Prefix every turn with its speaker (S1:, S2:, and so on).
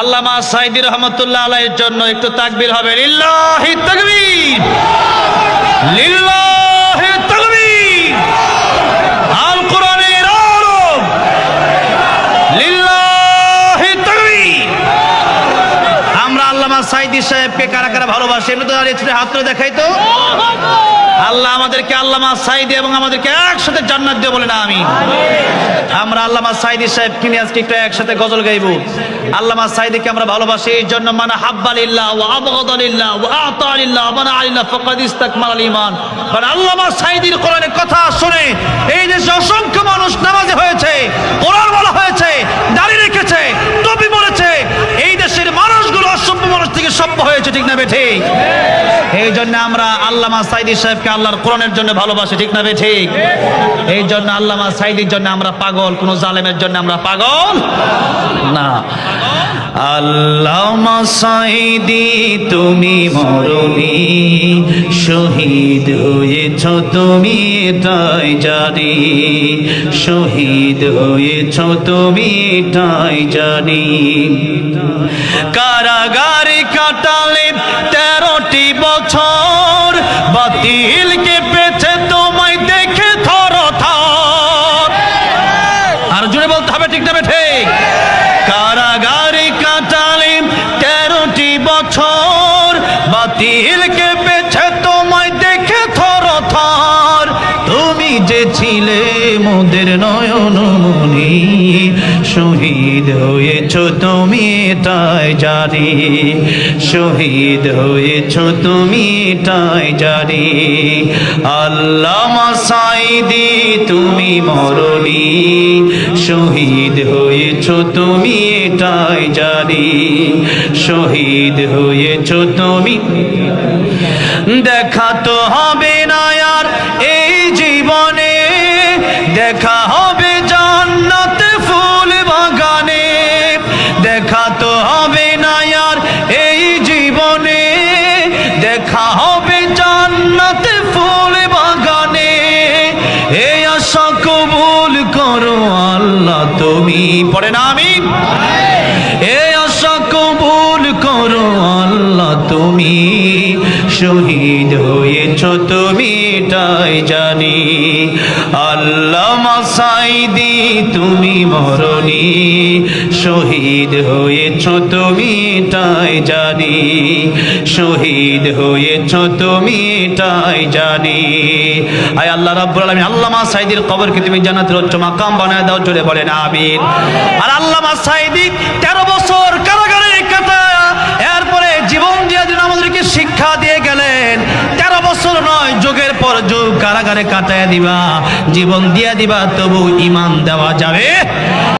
S1: আল্লামা সাইদি রহমতুল্লাহ আলাইয়ের জন্য একটু তাকবীর হবে। লিল্লাহি তাকবীর। লিল্লাহি তাকবীর। আল কোরআনের আরব লিল্লাহি তাকবীর। আমরা আল্লামা সাইদি সাহেবকে কারা কারা ভালোবাসি? এমনি তো দাঁড়িয়ে হাত তুলে দেখাই তো। আল্লাহ আমাদেরকে আল্লামা সাইদি এবং আমাদেরকে একসাথে জান্নাত দিয়ে বলে না আমি আমরা আল্লামা সাইদি সাহেব কিনে আজকে একটু একসাথে গজল গাইবো। আল্লামা সাইদিকে আমরা ভালোবাসি, এই জন্য মানে হাব্বালিল্লাহ ও আবগদালিল্লাহ ও আতালিল্লাহ মানে আলিল্লাহ ফকাদ ইস্তাকমাল ঈমান। মানে আল্লামা সাইদির কোরআনের কথা শুনে এই দেশে অসংখ্য মানুষ নামাজে হয়েছে, কোরআন বলা হয়েছে দাঁড়িয়ে রেখেছে, টপি পড়েছে এই দেশের মানুষগুলো অসভ্য মানুষ থেকে সভ্য হয়েছে, ঠিক না বেঠে এই জন্য আমরা আল্লামা সাইদি সাহেবকে আল্লাহর কোরআনের জন্য ভালোবাসি, ঠিক না বে ঠিক। এই জন্য আল্লামা সাইদির জন্য আমরা পাগল, কোন জালেমের জন্য আমরা পাগল না। আল্লামা সাইদি, তুমি মরণি, শহীদ হয়েছ তুমি এটাই জানি। শহীদ হয়েছ তুমি এটাই জানি। কারাগারে কাটালে ছিলে মোদের নয়নমণি শহীদ হয়েছ তুমি এটাই জানি শহীদ হয়েছ তুমি এটাই জানি আল্লাহ সাইদি তুমি মরণি। শহীদ হয়েছ তুমি এটাই জানি শহীদ হয়েছ তুমি। দেখা তো হবে দেখা হবে জান্নাতে ফুল বাগানে। দেখা তো হবে না আর এই জীবনে। দেখা হবে জান্নাতে ফুল বাগানে। এই আশা কবুল করো আল্লাহ তুমি। পড়ে না আমি? এই আশা কবুল করো আল্লাহ তুমি। শহীদ হয়েছ তুমি, এটাই জানি। আল্লাহ মাসাইদি তুমি মরণি। শহীদ হয়েছ তুমি এটাই জানি। শহীদ হয়েছ তুমি এটাই জানি। আয় আল্লাহ রাব্বুল আলামিন আল্লামা সাইদির কবরকে তুমি জান্নাতের উচ্চ মাকাম বানায় দাও জোরে বলেন আমিন। আর আল্লামা সাইদি 13 বছর কারাগারে কাটায় এরপরে জীবন দিয়ে দিন আমাদেরকে শিক্ষা দিয়ে গেলেন তেরো বছর নয় যুগের পর যুগ। কারাগারে কাটায় দিবা জীবন দিয়া দিবা তবু ইমান দেওয়া যাবে।